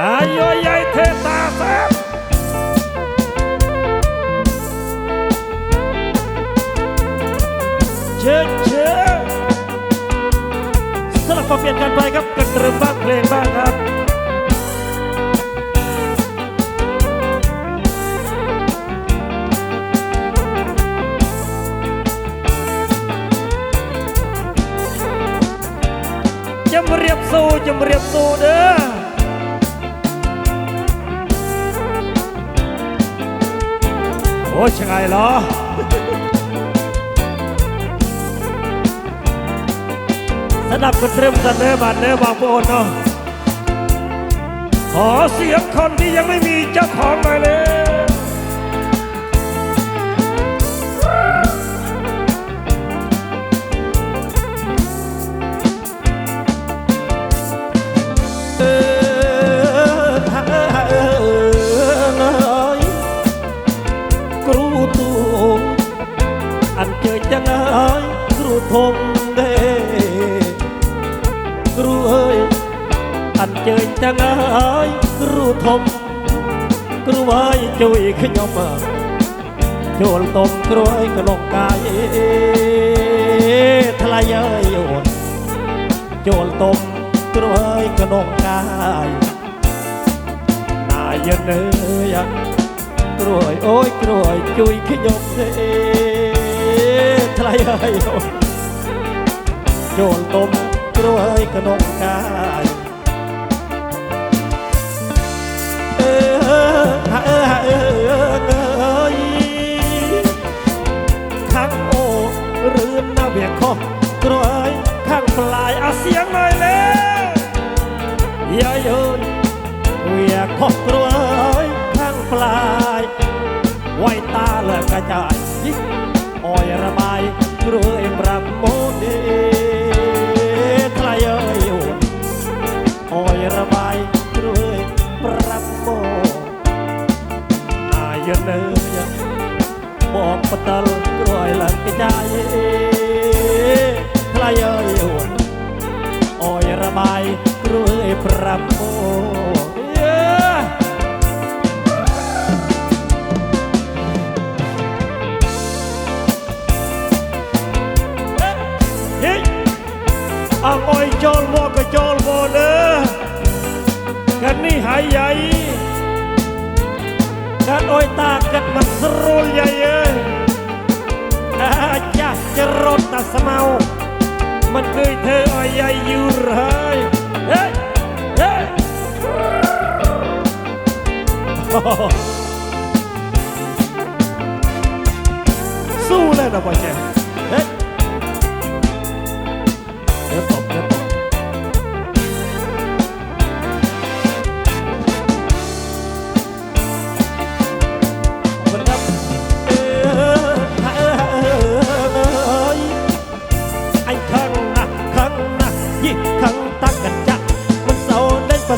อายุใหญ่เทตาแซบเชิญเชิญสลับมาเปลี่ยนกันไปครับกันเริ่มบ้างเพลงบ้างครับจำเรียบสู้จำเรียบสู้เด้อ โอ้ช่างไงเหรอสนับกันเริ่มกันเด้อบานเด้อบางโอนเนาะขอเสียงคนที่ยังไม่มีเจ้าของหน่อยเลย ខ្ញុំទេគ្រូអើយអត់ជើញទាំងហើយគ្រូធំគ្រូអើយជួយខ្ញុំចូលតុកគ្រូអើយក្នុងកាយថ្លៃអើយអូនចូលតុកគ្រូអើយក្នុងកាយណាយនើយគ្រូអើយអូយគ្រូអើយជួយខ្ញុំទេថ្លៃអើយអូន เย็นเอ้ยกรวยโอ้ยกรวยขยมเด้ทลายเอ้ยโจลตมกรวยกระนอเออเออเออเอยข้างโอหรือหน้าเบียงคอกรวยข้างปลายเอาเสียงหน่อยเลยอย่าโยนเวียคอกรวยข้างปลายไว้ตาเลิกกระจายอ้อยระบายกรวยปรับโม มันสรุลใหญ่เอ้ยอาจ้าจะรถตาสเมามันเคยเธออ้อยใหญ่อยู่เลยเฮ้ยเฮ้ยโอ้โหสู้เลยนะพ่อเจ้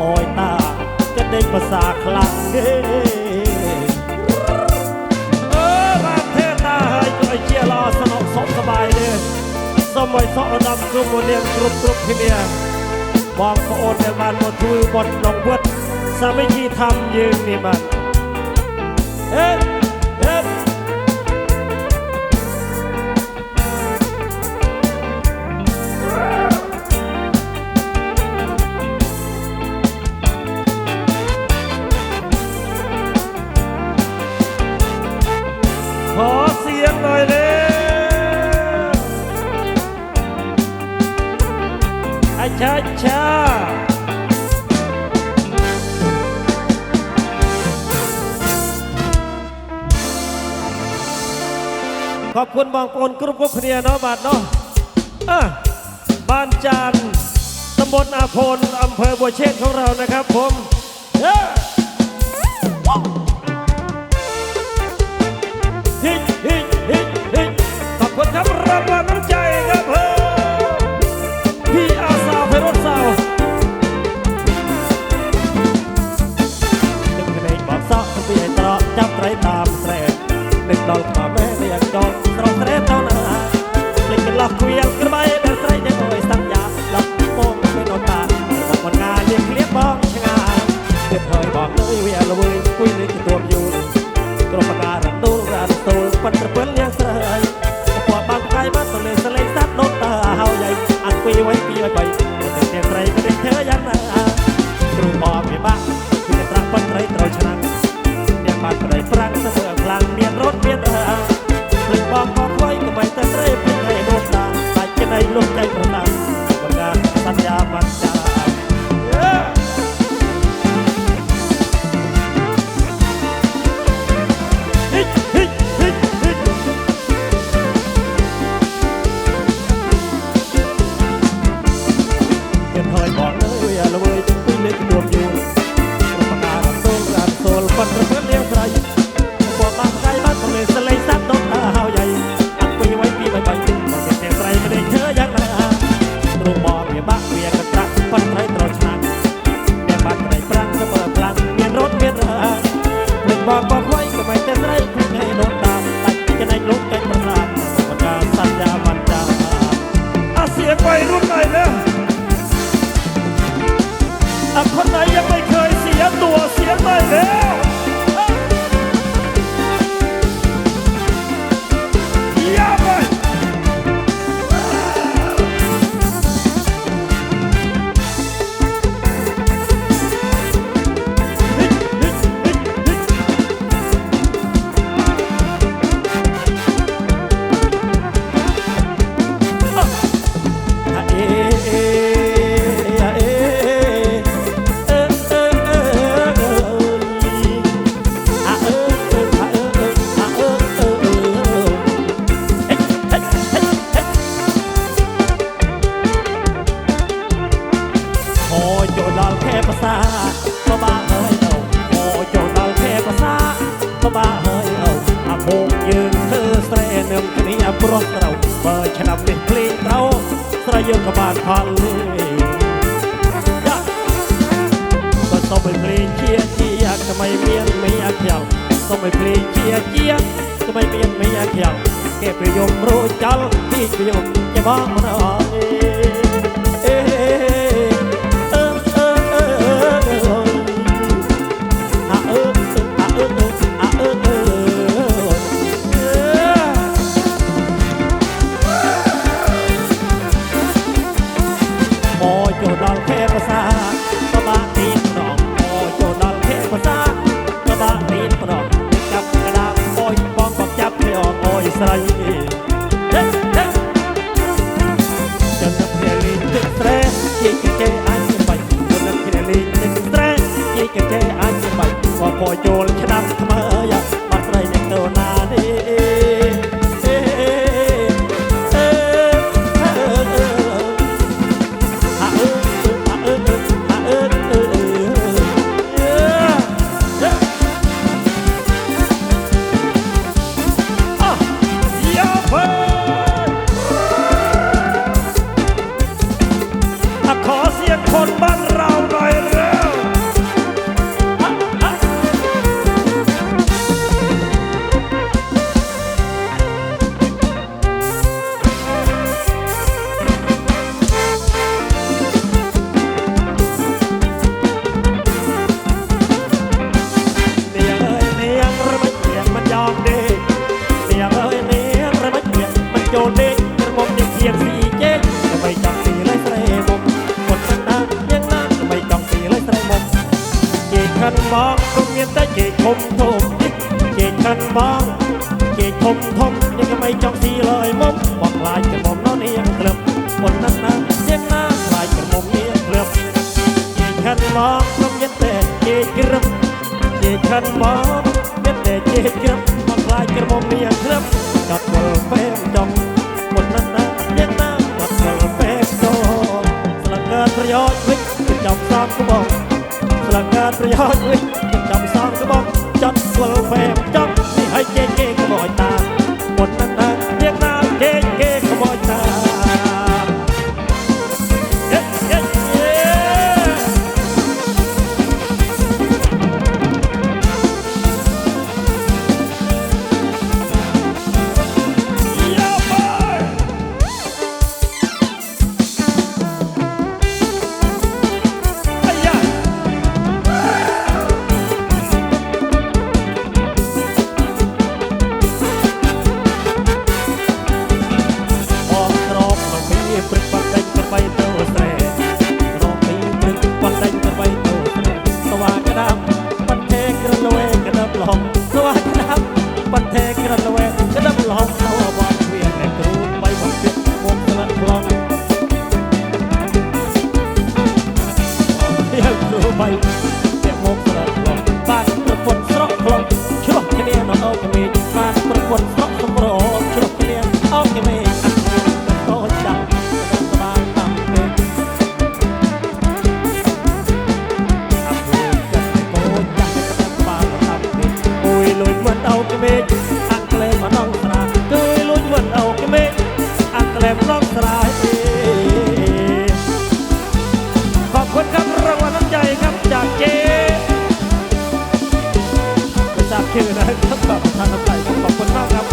อ้ยตาจะได้ภาษาคลาเฮ้เออบ้าเทศตาให้จอยเชียร์รอสนองสมสบายเด้อสมัยสอดำกรุมโมเนียนกรุบกรุบที่เนี่ยมองพระโอนในบ้านบนทุยบนหนองเวดสามัคคีทำยืนนี่มัน อบคุณบางปนกรุ๊ปก็เพลียเนาะบาทเนาะอะบ้านจานตำบลอาพลอำเภอบัวเชษของเรานะครับผม รู อยตา สวัสดีครับบันเท គេដែរថាប្រធានផ្លៃខอบคุณมากครับ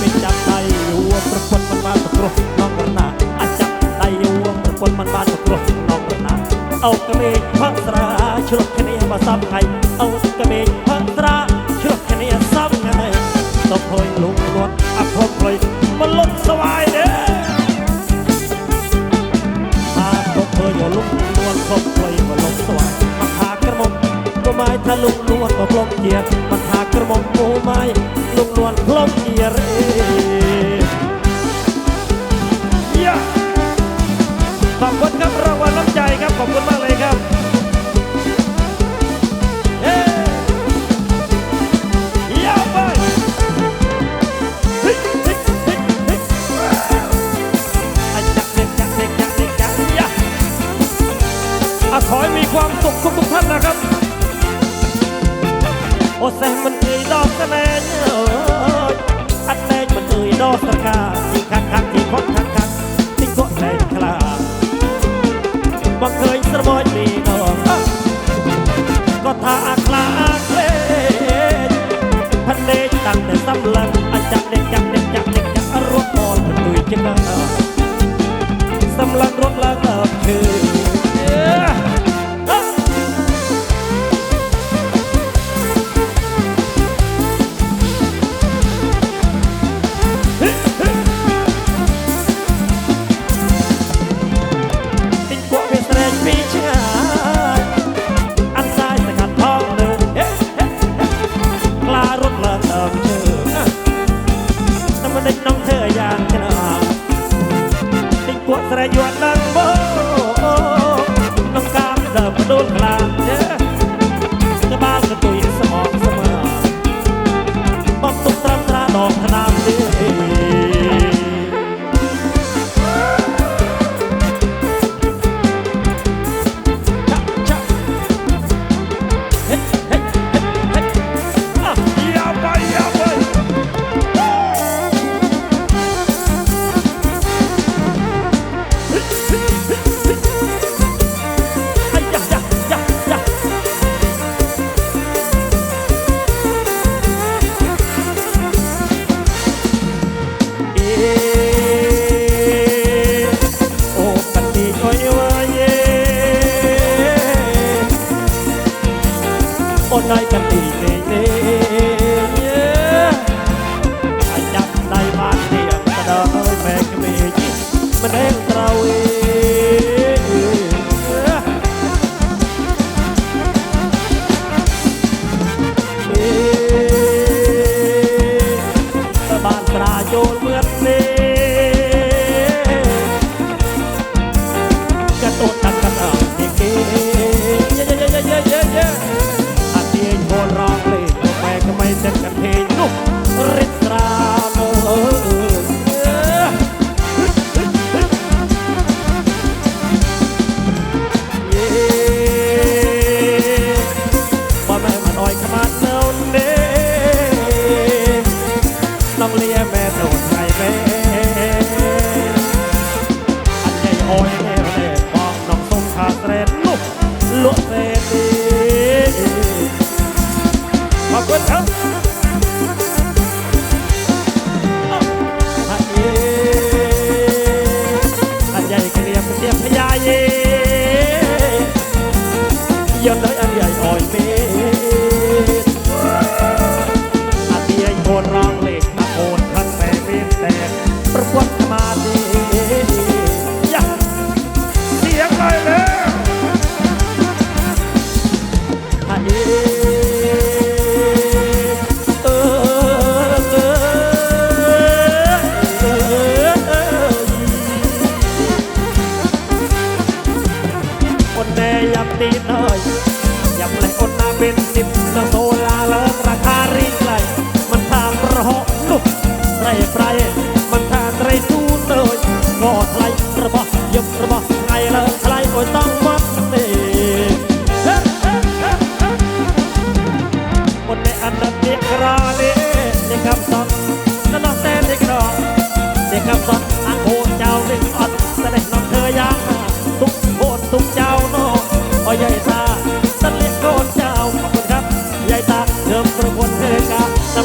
មិនចាប់ដៃរួប្រពន្ធមិនបានប្រក្រោះនងរណាអាចចាប់ដៃរួប្រពន្ធមិនបានប្រក្រោះនងរណាអូក្មេងផាត់ស្រាឆ្លុះគ្នាមកសពថ្ងៃអូក្មេង เกียรติ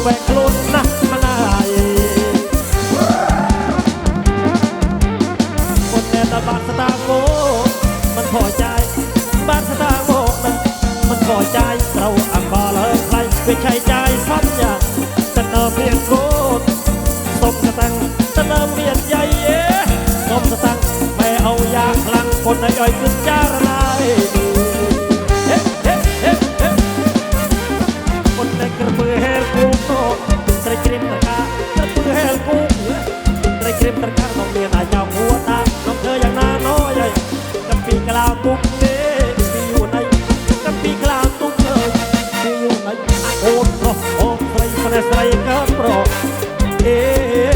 sampai close អូនប្រុសអូនស្រីស្នេហ៍ស្រីកើតប្រអេ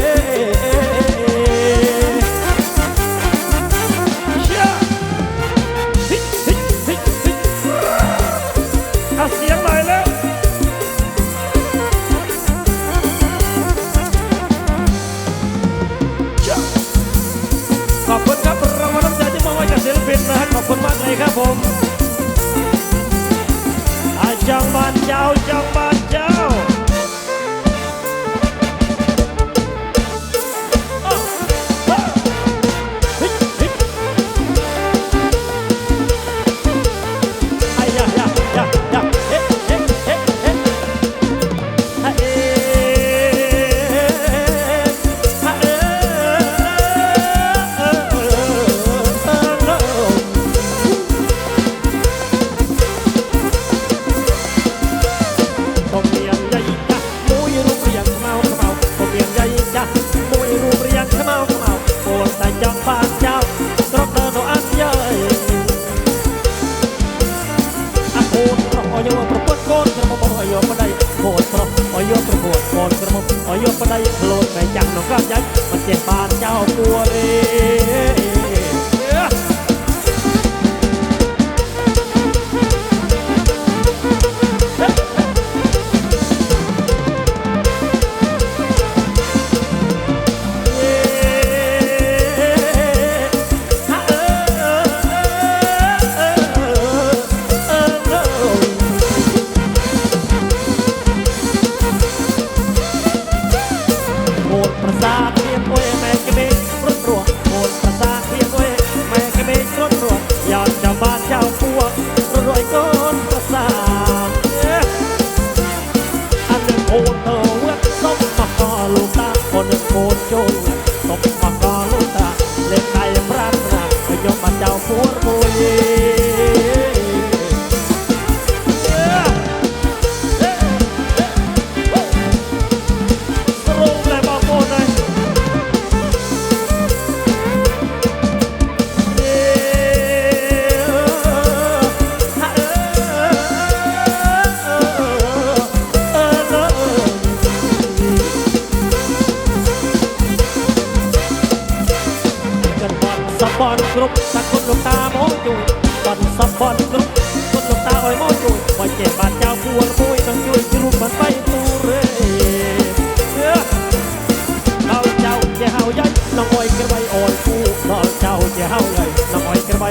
น้ำอ้อยกระใบ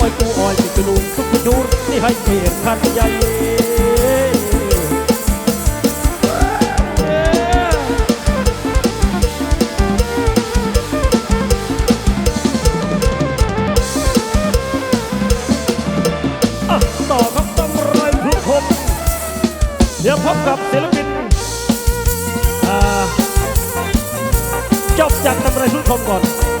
อ้อยกูอ้อยจิกลูสุกจูนี่ให้เกียรขันใหญ่เดี๋ยวพบกับศิลปินจบจากตำารทุกคนก่อน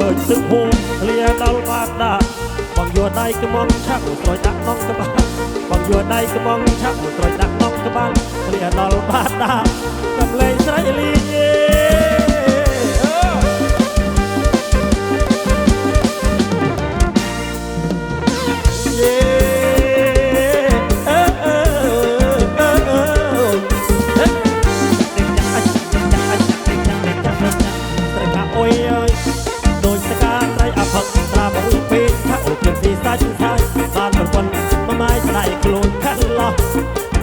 ឃើញទឹកហូរលាដល់បាត់ដាបងយួរដៃកំងឆាក់ស្រោចដាក់ក្នុងក្បាលបងយួរដៃកំងឆាក់ស្រោចដាក់ក្នុងក្បាលលាដល់បាត់ដាកំលែងស្រីលី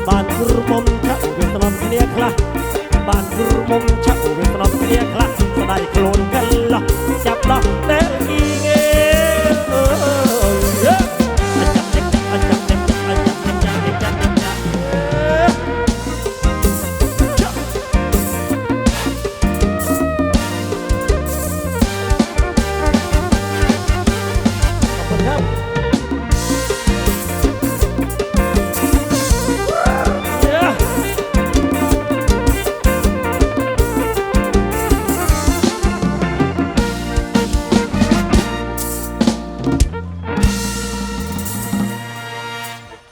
បានគ្រូមុំឆាក់វាស្នំគ្នាខ្លះបានគ្រូមុំឆាក់វាស្នំគ្នាខ្លះស្ដាយខ្លួនកន្លោះចាប់ដោះតែគីងេអឺ